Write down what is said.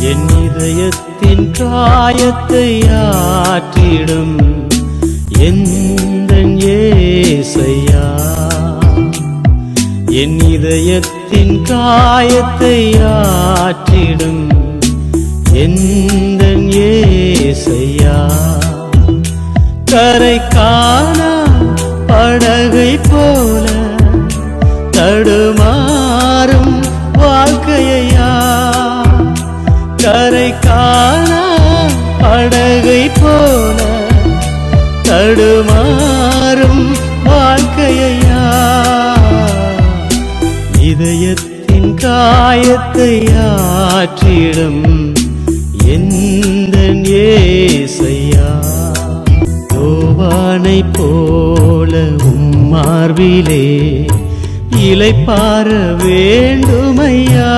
என் இதயத்தின் காயத்தை ஆற்றிடும். எந்த ஏசையா? என் இதயத்தின் காயத்தை ஆற்றிடும். எந்த ஏசையா? கரை காண படகை போல தடுமா கரை காண படகை போல தடுமாறும் வாழ்க்கையா இதயத்தின் காயத்தை ஆற்றிடும் எந்த ஏசையா? யோவானை போல உம்மார்பிலே இலை பார வேண்டுமையா?